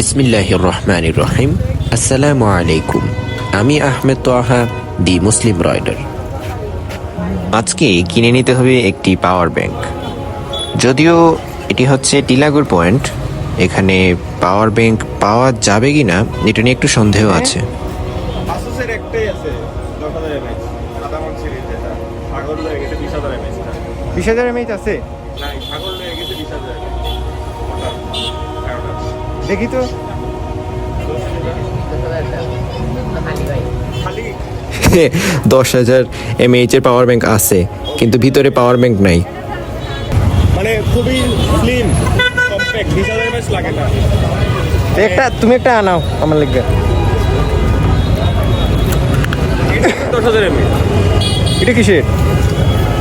বিসমিল্লাহ রহমান রহিম আসসালামু আলাইকুম। আমি আহমেদ তোয়াহা দি মুসলিম রয়ডার আজকে কিনে নিতে হবে একটি পাওয়ার ব্যাংক। যদিও এটি হচ্ছে টিলাগুর পয়েন্ট এখানে পাওয়ার ব্যাংক পাওয়া যাবে কিনা এটা নিয়ে একটু সন্দেহ আছে। একটাই আছে বিশ হাজার এমএইচ আছে? না দেখি তো। দশ হাজার এমএইচ এর পাওয়ার ব্যাংক আছে কিন্তু ভিতরে পাওয়ার ব্যাংক নাই। মানে খুবই স্লিম কম্প্যাক্ট বিশ হাজার লাগে না। একটা তুমি একটা আনাও আমার লিখবে দশ হাজার এমএচ এটা কিসের?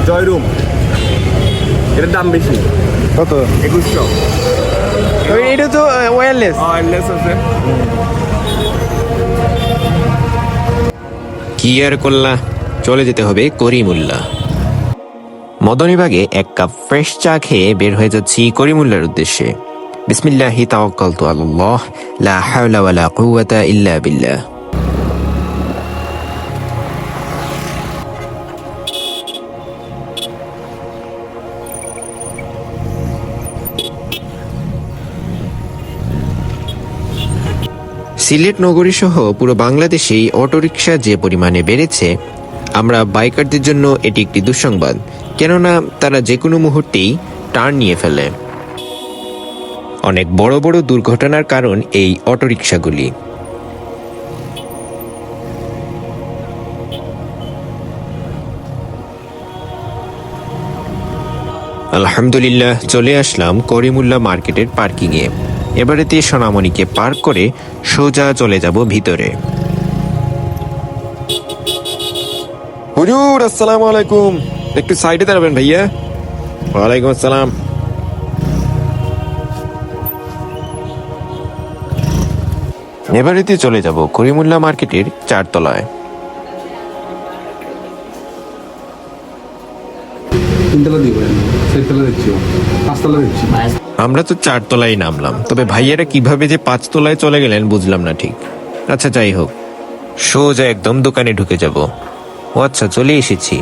জয়রুম। এটার দাম বেশি। কত? একুশশো। এটা তো ওয়্যারলেস ওয়ারলেস আছে কি আর করলা? চলে যেতে হবে করিমুল্লা। মদনীবাগে এক কাপ ফ্রেশ চা খেয়ে বের হয়ে যাচ্ছি করিমুল্লার উদ্দেশ্যে। বিসমিল্লাহি তাওয়াক্কালতু আলাল্লাহ লা হাওলা ওয়ালা কুওয়াতা ইল্লা বিল্লাহ। সিলেট নগরী সহ পুরো বাংলাদেশেই অটোরিকশা যে পরিমাণে বেড়েছে, আমরা বাইকারদের জন্য এটি একটি দুঃসংবাদ। কেননা তারা যে কোনো মুহূর্তেই টার্ন নিয়ে ফেলে। অনেক বড় বড় দুর্ঘটনার কারণ এই অটোরিকশাগুলি। আলহামদুলিল্লাহ, চলে আসলাম করিমুল্লা মার্কেটের পার্কিংয়ে। এবারেতে সোনামণিকে পার্ক করে সোজা চলে যাব ভিতরে। হুজুর আসসালামু আলাইকুম। একটু সাইডে দাঁড়াবেন ভাইয়া। ওয়ালাইকুম আসসালাম। এবারেতে চলে যাব করিমুল্লা মার্কেটের চারতলায়। তিনতলা দিব চারতলা দিচ্ছি। পাঁচতলা দিচ্ছি। আমরা তো চারতলায় নামলাম। তবে ভাইয়ারা কীভাবে যে পাঁচতলায় চলে গেলেন বুঝলাম না ঠিক। আচ্ছা যাই হোক। সোজা একদম দোকানে ঢুকে যাব। ও আচ্ছা চলে এসেছি।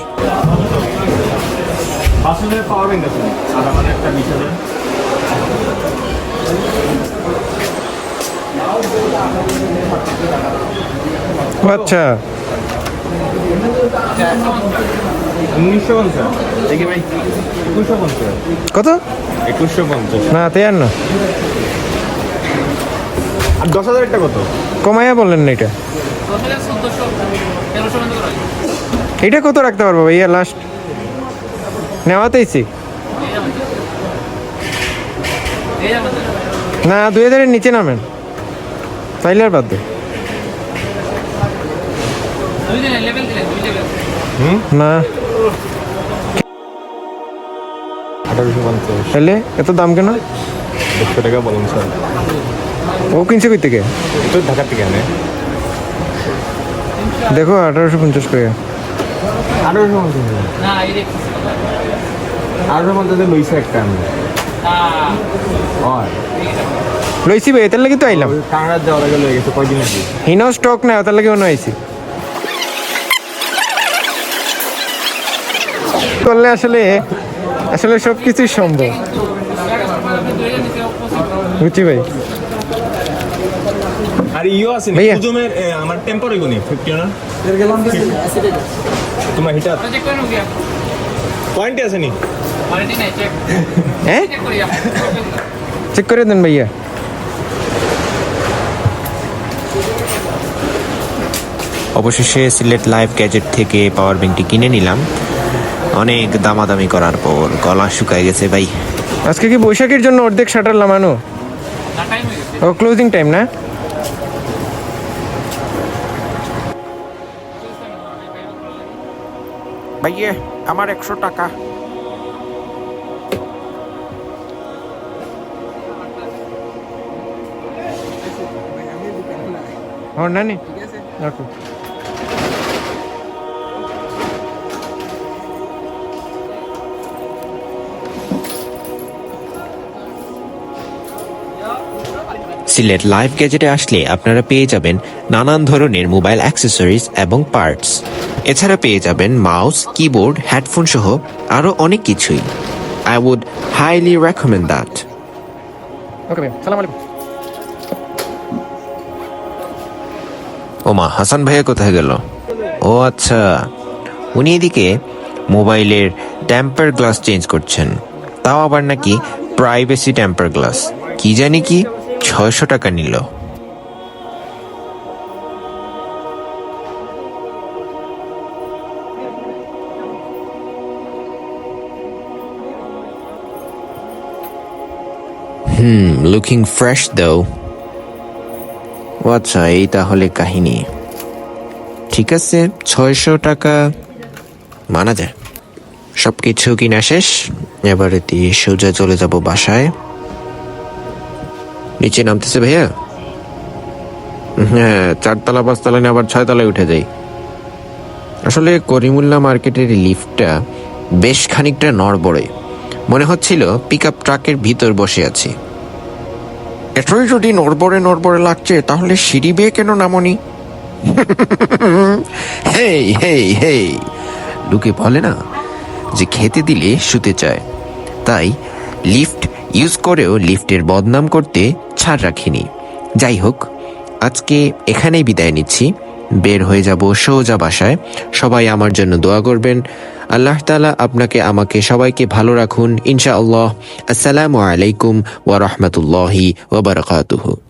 আচ্ছা। উনিশশো পঞ্চাশ। কত? একুশশো পঞ্চাশ। না তাই আর না দশ হাজার কত? কমাইয়া বললেন না এটা। এটা কত রাখতে পারব ভাইয়া লাস্ট নেওয়াতেইছি না দুই হাজারের নিচে নামেন। তাইলে আর বাদ দে। না। আঠারোশো পঞ্চাশ। তাহলে এত দাম কেন? দেড়শো টাকা বলুন স্যার। ও কিনছে কই থেকে? একটু ঢাকার থেকে আনে। দেখো আঠারোশো পঞ্চাশ করে। আঠারোশো পঞ্চাশ। আঠারোশো পঞ্চাশে লইছে একটা আমি। লইছি ভাই এটার লাগি তো আইলাম। কাংড়ার যাওয়ার আগে লয়ে গেছে কয়দিন আগে? হিনাও স্টক না তার লাগে অন্য আইছি। করলে আসলে আসলে সব কিছুই সম্ভব। বুঝছি ভাই? আর ইও আছে ভাইয়া। কুজুমের আমার টেম্পার হইব নি ফিফটি না? তোমার হিটার পয়েন্টে আছে নি? হ্যাঁ? চেক করে দেন ভাইয়া। অবশেষে সিলেট লাইভ গ্যাজেট থেকে পাওয়ার ব্যাংকটি কিনে নিলাম। অনেক দামাদামি করার পর গলা শুকায় গেছে ভাই। আজকে কি বৈশাখের জন্য অর্ধেক শাটার লামানো? ও ক্লোজিং টাইম না? ভাইয়ে আমার একশো টাকা। হ্যাঁ নানি। রাখো। সিলেট লাইভ গ্যাজেটে আসলে আপনারা পেয়ে যাবেন নানান ধরনের মোবাইল অ্যাক্সেসরিজ এবং পার্টস। এছাড়া পেয়ে যাবেন মাউস কিবোর্ড হেডফোন সহ আরও অনেক কিছুই। I would highly recommend that ওমা হাসান ভাইয়া কোথায় গেল? ও আচ্ছা উনি এদিকে মোবাইলের ট্যাম্পার গ্লাস চেঞ্জ করছেন। তাও আবার নাকি প্রাইভেসি ট্যাম্পার গ্লাস কি জানি কি? ছয়শো টাকা নিল। হুম লুকিং ফ্রেশ দাও ও আচ্ছা এই তাহলে কাহিনী। ঠিক আছে ছয়শো টাকা মানা যায়। সব কিছু কিনা শেষ এবারে দিয়ে সোজা চলে যাব বাসায়। নিচে নামতেছে ভাইয়া? হ্যাঁ চারতলা, পাঁচতলা নিয়ে আবার ছয়তলায় উঠে যাই আসলে করিমুল্লা মার্কেটের লিফটটা বেশ খানিকটা নড়বড়ে। মনে হচ্ছিল পিক আপ ট্রাকের ভিতর বসে আছি। এতই যদি নড়বড়ে নড়বড়ে লাগছে, তাহলে সিঁড়ি বেয়ে কেন নামনি? হেই হেই হেই। লোকে বলে না যে খেতে দিলে শুতে চায়। তাই লিফট ইউজ করেও লিফটের বদনাম করতে ছাড় রাখিনি। যাই হোক আজকে এখানেই বিদায় নিচ্ছি। বের হয়ে যাব সোজা বাসায়। সবাই আমার জন্য দোয়া করবেন। আল্লাহ তালা আপনাকে, আমাকে সবাইকে ভালো রাখুন। ইনশাআল্লাহ। আসসালামু আলাইকুম ওয়া বারাকাতুহু।